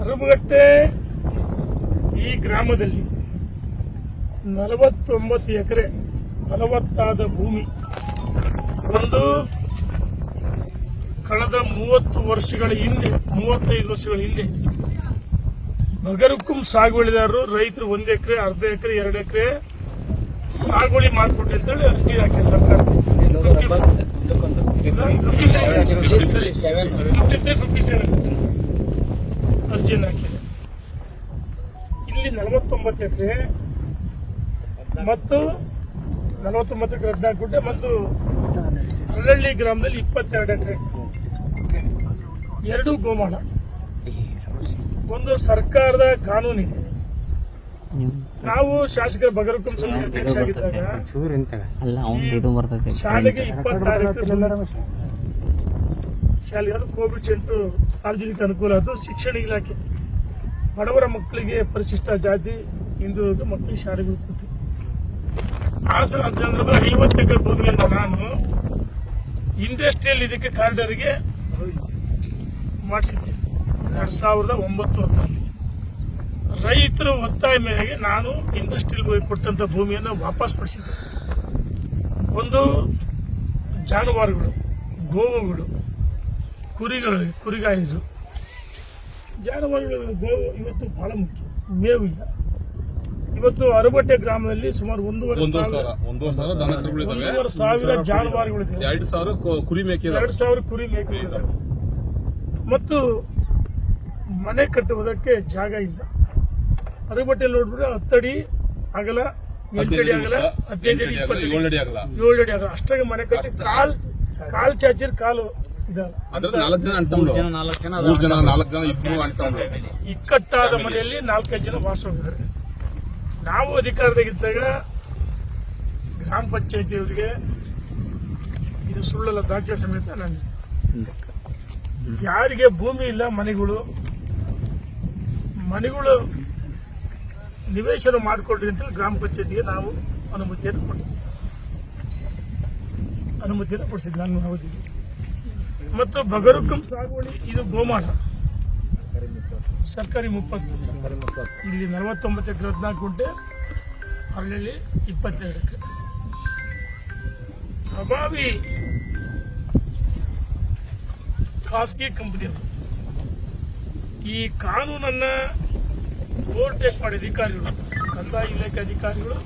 ಅರಬಗಟ್ಟೆ ಈ ಗ್ರಾಮದಲ್ಲಿ ನಲವತ್ತೊಂಬತ್ತು ಎಕರೆ ಫಲವತ್ತಾದ ಭೂಮಿ. ಒಂದು ಕಳೆದ ಮೂವತ್ತು ವರ್ಷಗಳ ಹಿಂದೆ, ಮೂವತ್ತೈದು ವರ್ಷಗಳ ಹಿಂದೆ ಬಗರುಕುಂ ಸಾಗುವಳಿದಾರರು ರೈತರು ಒಂದು ಎಕರೆ, ಅರ್ಧ ಎಕರೆ, ಎರಡು ಎಕರೆ ಸಾಗುವಳಿ ಮಾಡಿಕೊಟ್ರಿ ಅಂತೇಳಿ ಅರ್ಜಿ ಹಾಕಿ ಸರ್ಕಾರ. ಅರ್ಜಿನ ಹಾಕಿದೆ. ಇಲ್ಲಿ ನಲವತ್ತೊಂಬತ್ತು ಎಕರೆ ಮತ್ತು ನಲವತ್ತೊಂಬತ್ತು ಎಕರೆ ಹದಿನಾಲ್ಕು ಮತ್ತು ಹಳ್ಳಹಳ್ಳಿ ಗ್ರಾಮದಲ್ಲಿ ಇಪ್ಪತ್ತೆರಡು ಎಕರೆ. ಎರಡು ಗೋಮಾಳ. ಒಂದು ಸರ್ಕಾರದ ಕಾನೂನಿದೆ. ನಾವು ಶಾಸಕರ ಬಗರಕುಂ ಸಮಿತಿ ಅಧ್ಯಕ್ಷ ಆಗಿದ್ದಾಗ ಅಲ್ಲ ಅವ್ನು ಇದು ಬರ್ತೈತೆ ಶಾಲೆಗೆ ಇಪ್ಪತ್ತಾರು ಎಕರೆ ಶಾಲೆಗೆ ಅದು ಕೋವಿಡ್ ಚೆಂಟು ಸಾರ್ವಜನಿಕ ಅನುಕೂಲ ಅದು ಶಿಕ್ಷಣ ಇಲಾಖೆ. ಬಡವರ ಮಕ್ಕಳಿಗೆ ಪರಿಶಿಷ್ಟ ಜಾತಿ ಹಿಂದೂ ಮಕ್ಕಳಿಗೆ ಶಾಲೆಗೆ ಹೋಗ್ತದೆ ಆ ಸಂದರ್ಭದಲ್ಲಿ ಐವತ್ತು ಎಕರೆ ಭೂಮಿಯನ್ನು ನಾನು ಇಂಡಸ್ಟ್ರಿಯಲ್ ಇದಕ್ಕೆ ಕಾರಿಡಾರ್ಗೆ ಮಾಡಿಸಿದ್ದೆ. ಎರಡ್ ಸಾವಿರದ ಒಂಬತ್ತು ಹತ್ತರಲ್ಲಿ. ರೈತರ ಒತ್ತಾಯ ಮೇರೆಗೆ ನಾನು ಇಂಡಸ್ಟ್ರಿಯಲ್ ಹೋಗಿ ಕೊಟ್ಟಂಥ ಭೂಮಿಯನ್ನು ವಾಪಸ್ ಪಡಿಸಿದ್ದೆ. ಒಂದು ಜಾನುವಾರುಗಳು ಗೋವುಗಳು ಕುರಿಗಳು ಕುರಿಗಾಯಿಸು ಜಾನುವಾರುಗಳು ಗೋವು ಇವತ್ತು ಬಹಳ ಮುಖ್ಯ. ಮೇವು ಇಲ್ಲ. ಇವತ್ತು ಅರಬಟ್ಟೆ ಗ್ರಾಮದಲ್ಲಿ ಸುಮಾರು ಒಂದೂವರೆ ಒಂದೂವರೆ ಸಾವಿರ ಜಾನುವಾರುಗಳಿದೆ ಎರಡು ಸಾವಿರ ಕುರಿ ಮೇಕೆ. ಎರಡು ಸಾವಿರ ಕುರಿ ಮೇಕೆಗಳಿದ್ದಾವೆ ಮತ್ತು ಮನೆ ಕಟ್ಟುವುದಕ್ಕೆ ಜಾಗ ಇಲ್ಲ. ಅರಬಟ್ಟೆ ನೋಡ್ಬಿಟ್ರೆ ಹತ್ತಡಿ ಅಗಲ ಎಂಟಡಿ ಅಗಲ ಹದಿನೈದು ಅಡಿ ಆಗಲ್ಲ ಏಳು ಅಡಿ ಆಗಲ್ಲ. ಏಳು ಅಡಿ ಅಗಲ ಅಷ್ಟಾಗಿ ಮನೆ ಕಟ್ಟಿ ಕಾಲ್ ಕಾಲ್ ಚಾಚಿರ್ ಕಾಲು ಇಕ್ಕಟ್ಟಾದ ಮನೆಯಲ್ಲಿ ನಾಲ್ಕೈದು ಜನ ವಾಸ ಹೋಗಿದ್ದಾರೆ. ನಾವು ಅಧಿಕಾರದಾಗಿದ್ದಾಗ ಗ್ರಾಮ ಪಂಚಾಯತಿಯವರಿಗೆ ಇದು ಸುಳ್ಳಲ್ಲ ದಾಖಲೆ ಸಮೇತ ನಾನು ಯಾರಿಗೆ ಭೂಮಿ ಇಲ್ಲ ಮನೆಗಳು ಮನೆಗಳು ನಿವೇಶನ ಮಾಡಿಕೊಡ್ರಿ ಅಂತ ಗ್ರಾಮ ಪಂಚಾಯತಿಗೆ ನಾವು ಅನುಮತಿಯನ್ನು ಕೊಟ್ಟಿದ್ದೀವಿ ಅನುಮತಿಯನ್ನು ಕೊಡಿಸಿದ್ವಿ, ನಾನು ಅವಧಿಗೆ ಮತ್ತು ಬಗರುಕಂ ಸಾಗುವಳಿ, ಇದು ಗೋಮಾಳ. ಸರ್ಕಾರಿ ಮುಪ್ಪತ್ತು. ಇಲ್ಲಿ ನಲವತ್ತೊಂಬತ್ತು ಎಕರೆ, ಹದಿನಾಲ್ಕು ಗುಂಟೆ ಹಳ್ಳಿಯಲ್ಲಿ ಇಪ್ಪತ್ತೆರಡು ಎಕರೆ. ಪ್ರಭಾವಿ ಖಾಸಗಿ ಕಂಪನಿ ಅದು ಈ ಕಾನೂನನ್ನ ಓವರ್ಟೇಕ್ ಮಾಡಿ ಅಧಿಕಾರಿಗಳು, ಕಂದಾಯ ಇಲಾಖೆ ಅಧಿಕಾರಿಗಳು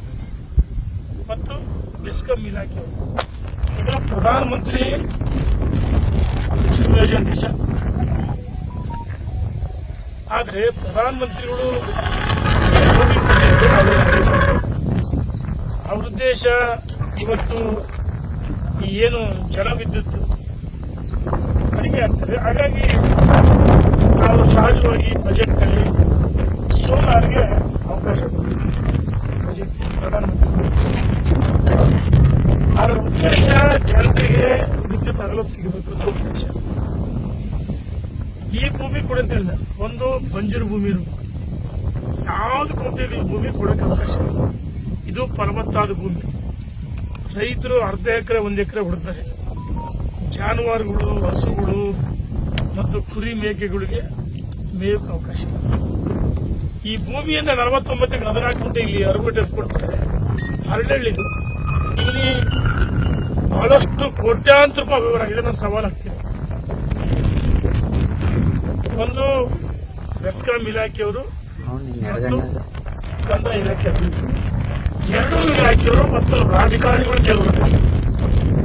ಮತ್ತು ಬೆಸ್ಕಾಂ ಇಲಾಖೆಯವರು ಈಗ ಪ್ರಧಾನಮಂತ್ರಿ ಸುಯೋಜನ ದೇಶ ಆದರೆ ಪ್ರಧಾನಮಂತ್ರಿಗಳು ಅವ್ರ ಉದ್ದೇಶ ಇವತ್ತು ಏನು ಜಲವಿದ್ಯುತ್ ಕಡಿಮೆ ಆಗ್ತದೆ. ಹಾಗಾಗಿ ನಾವು ಸಹಜವಾಗಿ ಬಜೆಟ್ನಲ್ಲಿ ಸೋಲಾರ್ಗೆ ಅವಕಾಶ ಅದರ ಉದ್ದೇಶ ಜನರಿಗೆ ವಿದ್ಯುತ್ ಅಗಲತ್ ಸಿಗಬೇಕು ಅಂತ ಉದ್ದೇಶ. ಈ ಭೂಮಿ ಕೊಡಂತಿಲ್ಲ ಒಂದು ಬಂಜರು ಭೂಮಿ ಇರಬೇಕು. ಯಾವ್ದು ಕಂಪ್ನಿಗಳು ಭೂಮಿ ಕೊಡಕ್ಕೆ ಅವಕಾಶ ಇಲ್ಲ. ಇದು ಫಲವತ್ತಾದ ಭೂಮಿ. ರೈತರು ಅರ್ಧ ಎಕರೆ, ಒಂದು ಎಕರೆ ಹೊಡ್ತಾರೆ ಜಾನುವಾರುಗಳು, ಹಸುಗಳು ಮತ್ತು ಕುರಿ ಮೇಕೆಗಳಿಗೆ ಮೇಯಕ್ಕೆ ಅವಕಾಶ ಈ ಭೂಮಿಯನ್ನ ನಲವತ್ತೊಂಬತ್ತಕ್ಕೆ ಗಂಟೆ ಇಲ್ಲಿ ಅರವಟ್ಟೆ ಕೊಡ್ತಾರೆ. ಹರಳಳ್ಳಿದು ಇಲ್ಲಿ ಬಹಳಷ್ಟು ಕೋಟ್ಯಾಂತರ ರೂಪಾಯಿ ವ್ಯವಹಾರ ಇದನ್ನ ನಾನು ಸವಾಲು ಹಾಕ್ತೀನಿ. ಒಂದು ಬೆಸ್ಕಾಂ ಇಲಾಖೆಯವರು ಮತ್ತು ಕಂದಾಯ ಇಲಾಖೆ. ಎರಡೂ ಇಲಾಖೆಯವರು ಮತ್ತು ರಾಜಕಾರಣಿಗಳು ಕೆಲವರು.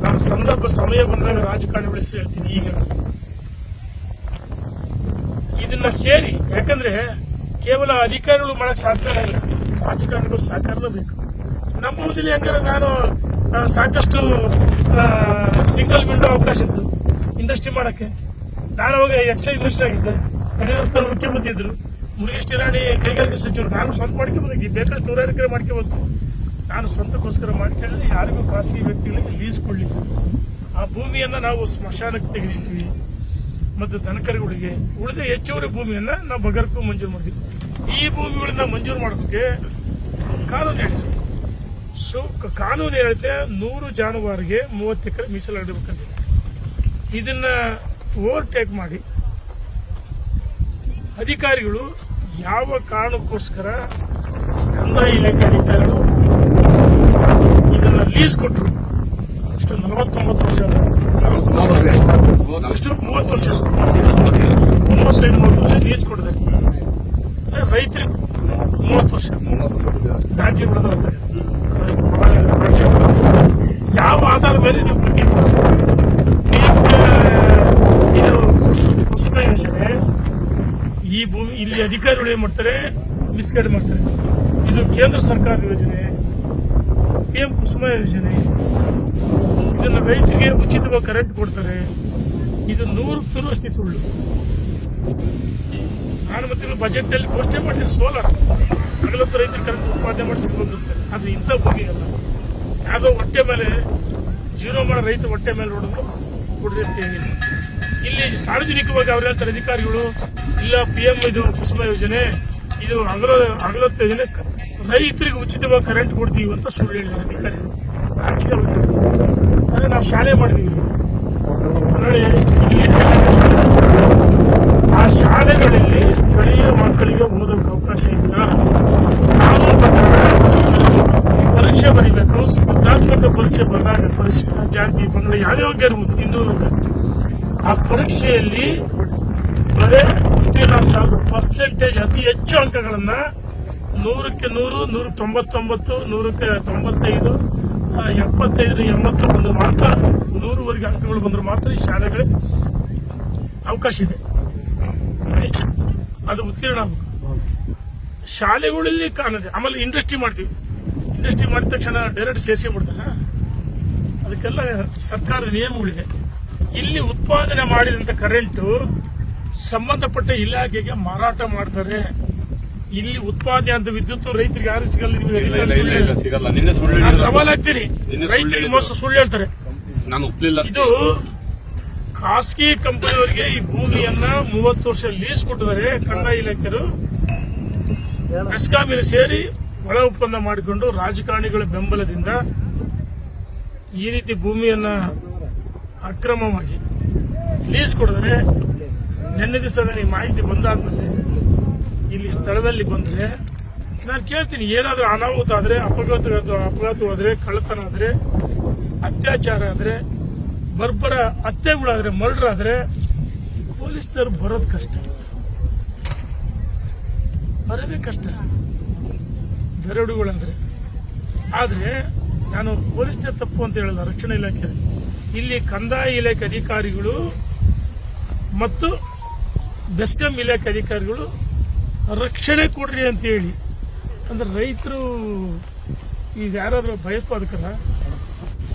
ನಾನು ಸಂದರ್ಭ ಸಮಯ ಬಂದಾಗ ರಾಜಕಾರಣಿಗಳು ಹೇಳ್ತೀನಿ, ಈಗ. ಇದನ್ನ ಸೇರಿ, ಯಾಕಂದ್ರೆ ಕೇವಲ ಅಧಿಕಾರಿಗಳು ಮಾಡಕ್ ಸಾಧ್ಯ ಇಲ್ಲ. ರಾಜಕಾರಣಿಗಳು ಸಹಕಾರನೂ ಬೇಕು. ನಂಬುವುದಿಲ್ಲ ಯಾಕಂದ್ರೆ ನಾನು ಸಾಕಷ್ಟು ಸಿಂಗಲ್ ವಿಂಡೋ ಅವಕಾಶ ಇತ್ತು ಇಂಡಸ್ಟ್ರಿ ಮಾಡಕ್ಕೆ. ನಾನು ಅವಾಗ ಎಕ್ಸೈಸ್ ಇಂಡಸ್ಟ್ರಿ ಆಗಿದ್ದೆ. ಯಡಿಯೂರಪ್ಪ ಮುಖ್ಯಮಂತ್ರಿ ಇದ್ರು. ಮುರುಗೇಶ್ ರಾಣಿ ಕೈಗಾರಿಕೆ ಸಚಿವರು. ನಾನು ಸ್ವಂತ ಮಾಡ್ಕೊಂಡ್ಬಂದಿದ್ದೆ ಬೇಕಾದ್ರೆ ನೂರ ಎಕರೆ ನಾನು ಸ್ವಂತಕ್ಕೋಸ್ಕರ ಮಾಡ್ಕೊಳ್ಳಿ ಯಾರಿಗೂ ಖಾಸಗಿ ವ್ಯಕ್ತಿಗಳಿಗೆ ಲೀಸ್ ಕೊಡಲಿಲ್ಲ. ಆ ಭೂಮಿಯನ್ನ ನಾವು ಸ್ಮಶಾನಕ್ಕೆ ತೆಗೆದಿದ್ವಿ. ಮತ್ತು ದನಕರುಗಳಿಗೆ ಉಳಿದ ಹೆಚ್ಚುವರಿ ಭೂಮಿಯನ್ನ ನಾವು ಬಗರ್ಕು ಮಂಜೂರು ಮಾಡಿದ್ವಿ ಈ ಭೂಮಿಗಳನ್ನ ಮಂಜೂರು ಮಾಡೋದಕ್ಕೆ ಕಾನೂನು ಹೇಳಿದ್ರು. ಸೊ ಕಾನೂನು ಹೇಳುತ್ತೆ ನೂರು ಜಾನುವಾರಿಗೆ ಮೂವತ್ತು ಎಕರೆ ಮೀಸಲಾಡಬೇಕಂತಿದೆ ಇದನ್ನ ಓವರ್ಟೇಕ್ ಮಾಡಿ ಅಧಿಕಾರಿಗಳು ಯಾವ ಕಾರಣಕ್ಕೋಸ್ಕರ ಕಂದಾಯ ಇಲಾಖೆ ಅಧಿಕಾರಿಗಳು ಇದನ್ನ ಲೀಸ್ ಕೊಟ್ಟರು ಅಷ್ಟು ನಲವತ್ತೊಂಬತ್ತು ವರ್ಷ. ಅಷ್ಟು ಮೂವತ್ತು ವರ್ಷ ಮೂವತ್ತೈದು ಮೂವತ್ತು ವರ್ಷ. ಲೀಸ್ ಕೊಡಿದೆ ಅಂದ್ರೆ ರೈತರಿಗೆ ಮೂವತ್ತು ವರ್ಷ ಬಿಡೋದು ಯಾವ ಆಧಾರದ ಮೇಲೆ ನೀವು ಪ್ರತಿ ಇದು ಕುಸುಮ- ಕುಸುಮ ಯೋಜನೆ. ಈ ಭೂಮಿ ಇಲ್ಲಿ ಅಧಿಕಾರಿಗಳು ಏನ್ ಮಾಡ್ತಾರೆ ಮಿಸ್ಗೈಡ್ ಮಾಡ್ತಾರೆ. ಇದು ಕೇಂದ್ರ ಸರ್ಕಾರ ಯೋಜನೆ ಪಿ ಎಂ ಕುಸುಮ ಯೋಜನೆ. ಇದನ್ನು ರೈತರಿಗೆ ಉಚಿತವಾಗಿ ಕರೆಂಟ್ ಕೊಡ್ತಾರೆ. ಇದು ನೂರು ಅಷ್ಟೇ ಸುಳ್ಳು. ನಾನು ಮತ್ತೆ ಬಜೆಟ್ ಅಲ್ಲಿ ಘೋಷಣೆ ಮಾಡಿದ್ರೆ ಸೋಲಾರ್ ಹಗಲತ್ತು ರೈತರು ಕರೆಂಟ್ ಉತ್ಪಾದನೆ ಮಾಡಿ ಸಿಗೋಗುತ್ತೆ ಅದು ಇಂಥ ಭೂಮಿ ಅಲ್ಲ. ಯಾವುದೋ ಹೊಟ್ಟೆ ಮೇಲೆ ಜೀರೋ ಮಾಡೋ ರೈತ ಹೊಟ್ಟೆ ಮೇಲೆ ನೋಡಿದ್ರು ಕೊಡ್ರಿ ಅಂತ ಇಲ್ಲಿ ಸಾರ್ವಜನಿಕವಾಗಿ ಅವ್ರು ಹೇಳ್ತಾರೆ, ಅಧಿಕಾರಿಗಳು, ಇಲ್ಲ ಪಿ ಎಂ ಇದು ಕುಸುಮ ಯೋಜನೆ, ಇದು ಹಗಲ, ಹಗಲೊತ್ತು ಯೋಜನೆ, ರೈತರಿಗೆ ಉಚಿತವಾಗಿ ಕರೆಂಟ್ ಕೊಡ್ತೀವಿ ಅಂತ ಸುಳ್ಳು ಹೇಳಿದ್ದಾರೆ ಅಧಿಕಾರಿಗಳು. ಆಗುತ್ತೆ. ನಾವು ಶಾಲೆ ಮಾಡಿದೀವಿ. ಆ ಶಾಲೆಗಳಲ್ಲಿ ಸ್ಥಳೀಯ ಮಕ್ಕಳಿಗೆ ಓದೋಕೆ ಅವಕಾಶ ಇಲ್ಲ ಕಾನೂನು ಪ್ರಕಾರ ಪರೀಕ್ಷೆ ಬರೀಬೇಕು ಸ್ಪರ್ಧಾತ್ಮಕ ಪರೀಕ್ಷೆ ಬಂದಾಗ ಪರಿಶಿಷ್ಟ ಜಾತಿ ಪಂಗಡ ಯಾವ್ಯಾವ ಹಿಂದೂ ಆ ಪರೀಕ್ಷೆಯಲ್ಲಿ ಬರೇ ಉತ್ತೀರ್ಣ ಸಾವಿರ ಪರ್ಸೆಂಟೇಜ್ ಅತಿ ಹೆಚ್ಚು ಅಂಕಗಳನ್ನು ನೂರಕ್ಕೆ ನೂರು ನೂರ ತೊಂಬತ್ತೊಂಬತ್ತು ನೂರಕ್ಕೆ ತೊಂಬತ್ತೈದು ಎಪ್ಪತ್ತೈದು, ಎಂಬತ್ತು ಬಂದ್ರೆ ಮಾತ್ರ, ನೂರುವರೆಗೆ ಅಂಕಗಳು ಬಂದ್ರೆ ಮಾತ್ರ ಈ ಶಾಲೆಗಳಿಗೆ ಅವಕಾಶ ಇದೆ. ಅದು ಉತ್ತೀರ್ಣ ಆಗಬೇಕು. ಶಾಲೆಗಳಲ್ಲಿ ಕಾಣದೆ, ಆಮೇಲೆ ಇಂಡಸ್ಟ್ರಿ ಮಾಡ್ತೀವಿ. ಇಂಡಸ್ಟ್ರಿ ಮಾಡಿದ ತಕ್ಷಣ ಡೈರೆಕ್ಟ್ ಸೇರಿಸಿ ಬಿಡ್ತಾರೆ? ಅದಕ್ಕೆಲ್ಲ ಸರ್ಕಾರದ ನಿಯಮಗಳಿದೆ. ಇಲ್ಲಿ ಉತ್ಪಾದನೆ ಮಾಡಿದಂತ ಕರೆಂಟು ಸಂಬಂಧಪಟ್ಟ ಇಲಾಖೆಗೆ ಮಾರಾಟ ಮಾಡ್ತಾರೆ. ಇಲ್ಲಿ ಉತ್ಪಾದನೆ ಅಂತ ವಿದ್ಯುತ್ ರೈತರಿಗೆ ಯಾರು ಸಿಗಲ್ಲ ನಿಮ್ಗೆ? ಇಲ್ಲ ಸಿಗಲ್ಲ. ನಿನ್ನೆ ಸುಳ್ಳು ಸವಾಲಾಗ್ತೀರಿ ರೈತರಿಗೆ. ಮೋಸ ಸುಳ್ಳು ಹೇಳ್ತಾರೆ. ನಾನು ಒಪ್ಲಿಲ್ಲ. ಇದು ಖಾಸಗಿ ಕಂಪನಿಯವರಿಗೆ ಈ ಭೂಮಿಯನ್ನ ಮೂವತ್ತು ವರ್ಷ ಲೀಸ್ ಕೊಟ್ಟಿದ್ದಾರೆ ಕಂದಾಯ ಇಲಾಖೆಯರು ಬೆಸ್ಕಾಮಿನ ಸೇರಿ ಒಳ ಒಪ್ಪಂದ ಮಾಡಿಕೊಂಡು ರಾಜಕಾರಣಿಗಳ ಬೆಂಬಲದಿಂದ ಈ ರೀತಿ ಭೂಮಿಯನ್ನ ಅಕ್ರಮವಾಗಿ ಲೀಸ್ ಕೊಡಿದ್ರೆ ನಿನ್ನೆ ದಿವಸ ನನಗೆ ಮಾಹಿತಿ ಬಂದಾದ್ಮೇಲೆ ಇಲ್ಲಿ ಸ್ಥಳದಲ್ಲಿ ಬಂದ್ರೆ, ನಾನು ಕೇಳ್ತೀನಿ, ಏನಾದ್ರೂ ಅನಾಹುತ ಆದ್ರೆ, ಅಪಘಾತ ಅಪಘಾತವಾದ್ರೆ ಕಳ್ಳತನ ಆದ್ರೆ, ಅತ್ಯಾಚಾರ ಆದ್ರೆ, ಬರ್ಬರ ಹತ್ಯೆಗಳಾದ್ರೆ ಮರ್ಡರ್ ಆದ್ರೆ, ಪೊಲೀಸ್ನವ್ರು ಬರೋದು ಕಷ್ಟ. ಬರೋದೇ ಕಷ್ಟ. ದರೋಡುಗಳಾದ್ರೆ. ಆದ್ರೆ, ನಾನು ಪೊಲೀಸ್ನವ್ರ ತಪ್ಪು ಅಂತ ಹೇಳಲ್ಲ, ರಕ್ಷಣಾ ಇಲಾಖೆ. ಇಲ್ಲಿ ಕಂದಾಯ ಇಲಾಖೆ ಅಧಿಕಾರಿಗಳು ಮತ್ತು ಬೆಸ್ಕಾಂ ಇಲಾಖೆ ಅಧಿಕಾರಿಗಳು ರಕ್ಷಣೆ ಕೊಡ್ರಿ ಅಂತೇಳಿ. ಅಂದ್ರೆ ರೈತರು ಈಗ ಯಾರಾದ್ರೂ ಭಯೋತ್ಪಾದಕರ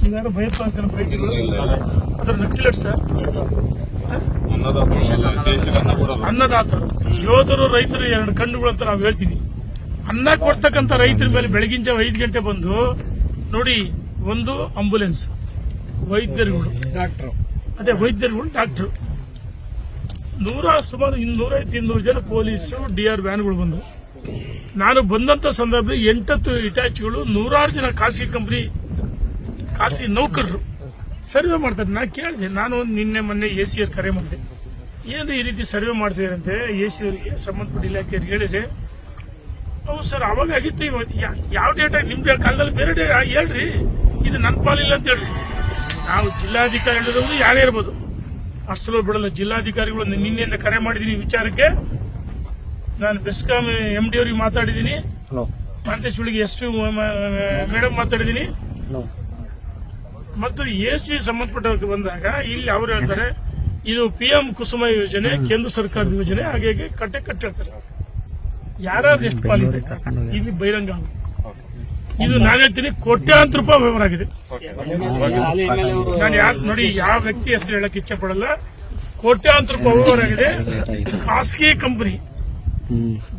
ಈಗ ಯಾರು ಭಯೋತ್ಪಾದಕರ ಅಂದ್ರೆ ಇಲ್ಲ, ಇಲ್ಲ. ಅದ್ರ ನಕ್ಸಲೇಟ್ ಸರ್? ಅನ್ನದಾತರು. ಯೋಧರು ರೈತರು ಎರಡು ಕಣ್ಣುಗಳು ಅಂತ ನಾವು ಹೇಳ್ತೀವಿ. ಅನ್ನ ಕೊಡ್ತಕ್ಕಂಥ ರೈತರ ಮೇಲೆ ಬೆಳಗಿನ ಜಾವ ಐದು ಗಂಟೆ ಬಂದು ನೋಡಿ ಒಂದು ಆಂಬುಲೆನ್ಸ್ ವೈದ್ಯರುಗಳು. ಡಾಕ್ಟ್ರು. ಅದೇ ವೈದ್ಯರುಗಳು ಡಾಕ್ಟರ್. ನೂರ ಸುಮಾರು ಇನ್ನೂರೈವತ್ತು ಇನ್ನೂರು ಜನ ಪೊಲೀಸು ಡಿ ಆರ್ ವ್ಯಾನ್ಗಳು ಬಂದವು. ನಾನು ಬಂದಂತ ಸಂದರ್ಭದಲ್ಲಿ ಎಂಟತ್ತು ಇಟ್ಯಾಚ್ಗಳು ನೂರಾರು ಜನ ಖಾಸಗಿ ಕಂಪನಿ, ಖಾಸಗಿ ನೌಕರರು ಸರ್ವೆ ಮಾಡ್ತಾರೆ. ನಾನು ಕೇಳಿದೆ, ನಾನು ನಿನ್ನೆ ಮೊನ್ನೆ ಎ ಸಿ ಕರೆ ಮಾಡಿದೆ. ಏನು ಈ ರೀತಿ ಸರ್ವೆ ಮಾಡ್ತಿದಾರಂತೆ? ಎ ಸಿ ಅವರಿಗೆ ಸಂಬಂಧಪಟ್ಟ ಇಲಾಖೆಯವ್ರಿಗೆ ಹೇಳಿದ್ರೆ ಹೌದು ಸರ್, ಅವಾಗ ಆಗಿತ್ತು ಯಾವ ಡೇಟ್ ನಿಮ್ದು ಕಾಲದಲ್ಲಿ ಬೇರೆ ಡೇ ಹೇಳ್ರಿ, ಇದು ನನ್ನ ಪಾಲಿಲ್ಲ ಅಂತ ಹೇಳ್ರಿ. ನಾವು ಜಿಲ್ಲಾಧಿಕಾರಿ ಹೇಳಿರೋದು ಯಾರೇ ಇರ್ಬೋದು. ಅಷ್ಟಲು ಬಿಡಲ್ಲ ಜಿಲ್ಲಾಧಿಕಾರಿಗಳು ನಿನ್ನೆಯಿಂದ ಕರೆ ಮಾಡಿದ್ದೀನಿ ವಿಚಾರಕ್ಕೆ. ನಾನು ಬೆಸ್ಕಾಂ ಎಂ ಡಿ ಅವ್ರಿಗೆ ಮಾತಾಡಿದ್ದೀನಿ. ಬೆಳಿಗ್ಗೆ ಎಸ್ ಪಿ ಮೇಡಮ್ ಮಾತಾಡಿದ್ದೀನಿ. ಮತ್ತು ಎ ಸಿ ಸಂಬಂಧಪಟ್ಟವರಿಗೆ ಬಂದಾಗ ಇಲ್ಲಿ ಅವ್ರು ಹೇಳ್ತಾರೆ ಇದು ಪಿ ಎಂ ಕುಸುಮ ಯೋಜನೆ ಕೇಂದ್ರ ಸರ್ಕಾರದ ಯೋಜನೆ ಹಾಗೆ ಹೀಗೆ ಕಟ್ಟೆ ಕಟ್ಟಿರ್ತಾರೆ. ಹೇಳ್ತಾರೆ ಯಾರ್ಯಾರು ಎಷ್ಟು ಪಾಲಿದೆ ಇಲ್ಲಿ ಬಹಿರಂಗ. ಇದು ನಾನು ಹೇಳ್ತೀನಿ ಕೋಟ್ಯಾಂತರ ರೂಪಾಯಿ ವ್ಯವಹಾರ ಆಗಿದೆ. ನಾನು ಯಾಕೆ ನೋಡಿ ಯಾವ ವ್ಯಕ್ತಿ ಹೆಸರು ಹೇಳಕ್ ಇಚ್ಛೆ ಪಡಲ್ಲ. ಕೋಟ್ಯಾಂತರ ರೂಪಾಯಿ ವ್ಯವಹಾರ ಆಗಿದೆ. ಖಾಸಗಿ ಕಂಪನಿ.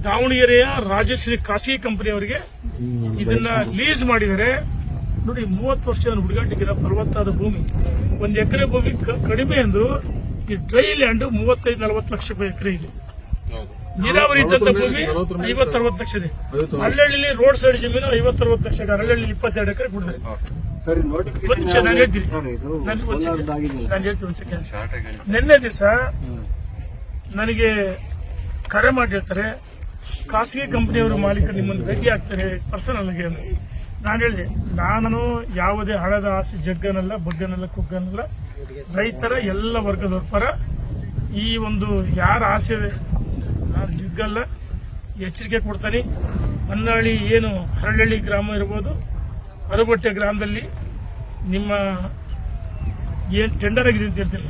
ದಾವಣಗೆರೆಯ ರಾಜಶ್ರೀ ಖಾಸಗಿ ಕಂಪನಿ ಅವರಿಗೆ ಇದನ್ನ ಲೀಸ್ ಮಾಡಿದರೆ ನೋಡಿ ಮೂವತ್ತು ವರ್ಷದ ಹುಡುಗಾಟಿಗಿರೋ ಪರ್ವತಾದ ಭೂಮಿ. ಒಂದು ಎಕರೆ ಭೂಮಿ ಕಡಿಮೆ ಎಂದು ಈ ಡ್ರೈ ಲ್ಯಾಂಡ್ ಮೂವತ್ತೈದು ನಲವತ್ತು ಲಕ್ಷ ರೂಪಾಯಿ ಎಕರೆ ಇದೆ. ನೀರಾವರಿ ಇದ್ದಂತ ಭೂಮಿ ಐವತ್ತರವತ್ತು ಲಕ್ಷ ಇದೆ. ಹಳ್ಳಿಯಲ್ಲಿ ರೋಡ್ ಸೈಡ್ ಜಮೀನು ಐವತ್ತರವತ್ತು ಲಕ್ಷ ಇದೆ. ಹಳ್ಳಿಯಲ್ಲಿ ಇಪ್ಪತ್ತೆರಡು ಎಕರೆ ಕೊಡ್ತಾರೆ ಸರಿ ಒಂದು ನಿಮಿಷ ನಾನು ಹೇಳ್ತೀನಿ. ನಾನು ಒಂದು ನಾನು ಹೇಳ್ತೀನಿ ಒಂದು ಸೆಕೆಂಡ್ ನಿನ್ನೆ ದಿವಸ ನನಗೆ ಕರೆ ಮಾಡಿರ್ತಾರೆ. ಖಾಸಗಿ ಕಂಪನಿಯವರು ಮಾಲೀಕರು ನಿಮ್ಮನ್ನು ಭೇಟಿ ಆಗ್ತಾರೆ ಪರ್ಸನಲ್ ಆಗಿ. ನಾನು ಹೇಳಿದೆ ನಾನು ಯಾವುದೇ ಹಣದ ಆಸೆ ಜಗ್ಗನಲ್ಲ ಬಗ್ಗನಲ್ಲ ಕುಗ್ಗನಲ್ಲ ರೈತರ ಎಲ್ಲ ವರ್ಗದವ್ರ ಪರ ಈ ಒಂದು ಯಾರ ಆಸೆ ಇದೆ ಜಿಗ್ಗಲ್ಲ ಎಚ್ಚರಿಕೆ ಕೊಡ್ತಾನೆ ಹೊನ್ನಾಳಿ ಏನು ಹರಳಹಳ್ಳಿ ಗ್ರಾಮ ಇರ್ಬೋದು, ಅರಬಟ್ಟೆ ಗ್ರಾಮದಲ್ಲಿ ನಿಮ್ಮ ಏನು ಟೆಂಡರ್ ಆಗಿದೆ ಅಂತ ಹೇಳ್ತಿಲ್ಲ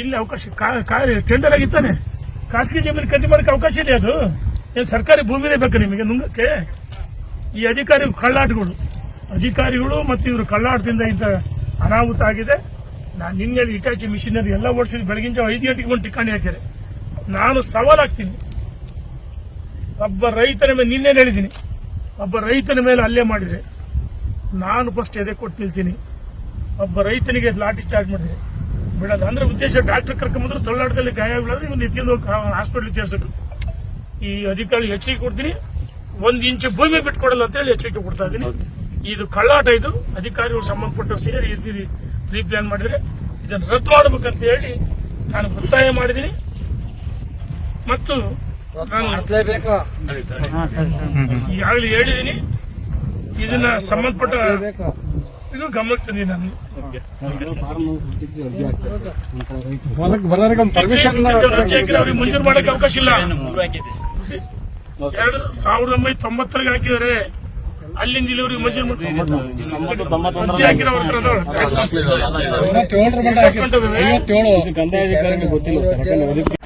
ಇಲ್ಲಿ ಅವಕಾಶ ಟೆಂಡರ್ ಆಗಿತ್ತಾನೆ ಖಾಸಗಿ ಜಮೀನು ಖರೀದಿ ಮಾಡೋಕೆ ಅವಕಾಶ ಇದೆ ಅದು. ಏನು ಸರ್ಕಾರಿ ಭೂಮಿನೇ ಬೇಕು ನಿಮಗೆ ನುಂಗಕ್ಕೆ? ಈ ಅಧಿಕಾರಿ ಕಳ್ಳಾಟಗಳು. ಅಧಿಕಾರಿಗಳು ಮತ್ತು ಇವರು ಕಳ್ಳಾಟದಿಂದ ಇಂಥ ಅನಾಹುತ ಆಗಿದೆ. ನಾನು ನಿನ್ನೆ ಇಟಾಚಿ ಮಿಷಿನರಿ ಎಲ್ಲ ಓಡಿಸಿದ ಬೆಳಗಿನ ಜಾವ ಐದು ಗಂಟೆಗೆ ಒಂದು ಟಿಕಾಣಿ ಹಾಕಿದೆ ನಾನು ಸವಾಲಾಗ್ತೀನಿ. ಒಬ್ಬ ರೈತನ ಮೇಲೆ ನಿನ್ನೆ ಹೇಳಿದ್ದೀನಿ. ಒಬ್ಬ ರೈತನ ಮೇಲೆ ಹಲ್ಲೆ ಮಾಡಿದೆ ನಾನು ಫಸ್ಟ್ ಎದೆ ಕೊಟ್ಟು ನಿಲ್ತೀನಿ. ಒಬ್ಬ ರೈತನಿಗೆ ಲಾಠಿ ಚಾರ್ಜ್ ಮಾಡಿದೆ ಬಿಡೋದು ಅಂದ್ರೆ ಉದ್ದೇಶ ಡಾಕ್ಟರ್ ಕರ್ಕೊಂಬಂದ್ರೆ ತೊಳ್ಳಾಟದಲ್ಲಿ ಗಾಯ ಬೀಳೋದ್ರೆ ಇವ್ನು ಎತ್ತಿಂದು ಹಾಸ್ಪಿಟಲ್ ಸೇರಿಸಬೇಕು ಈ ಅಧಿಕಾರಿ ಎಚ್ಚರಿಕೆ ಕೊಡ್ತೀನಿ. ಒಂದು ಇಂಚು ಭೂಮಿ ಬಿಟ್ಕೊಡಲ್ಲ ಅಂತ ಹೇಳಿ ಎಚ್ಚರಿಕೆ ಕೊಡ್ತಾ ಇದ್ದೀನಿ. ಇದು ಕಳ್ಳಾಟ ಇದು. ಅಧಿಕಾರಿಗಳು ಸಂಬಂಧಪಟ್ಟ ಸೇರಿ ರೀಪ್ಲಾನ್ ಮಾಡಿದ್ರೆ ಇದನ್ನು ರದ್ದು ಮಾಡಬೇಕಂತ ಹೇಳಿ ನಾನು ಒತ್ತಾಯ ಮಾಡಿದ್ದೀನಿ. ಮತ್ತು ನಾನು ಈಗಾಗಲೇ ಹೇಳಿದ್ದೀನಿ. ಇದನ್ನ ಸಂಬಂಧಪಟ್ಟ ಇದು ಗಮನಕ್ಕೆ ತಂದಿದ್ದೀನಿ ನಾನು. ಅರ್ಜಿ ಹಾಕಿದ್ರೆ ಅವ್ರಿಗೆ ಮಂಜೂರು ಮಾಡಕ್ಕೆ ಅವಕಾಶ ಇಲ್ಲ. ಎರಡು ಸಾವಿರದ ಒಂಬೈನೂರ ತೊಂಬತ್ತರಾಗ ಹಾಕಿದರೆ ಅಲ್ಲಿಂದ ಇಲ್ಲಿವರೆಗೆ ಮಂಜೂರು ಮಾಡಿ ಗೊತ್ತಿಲ್ಲ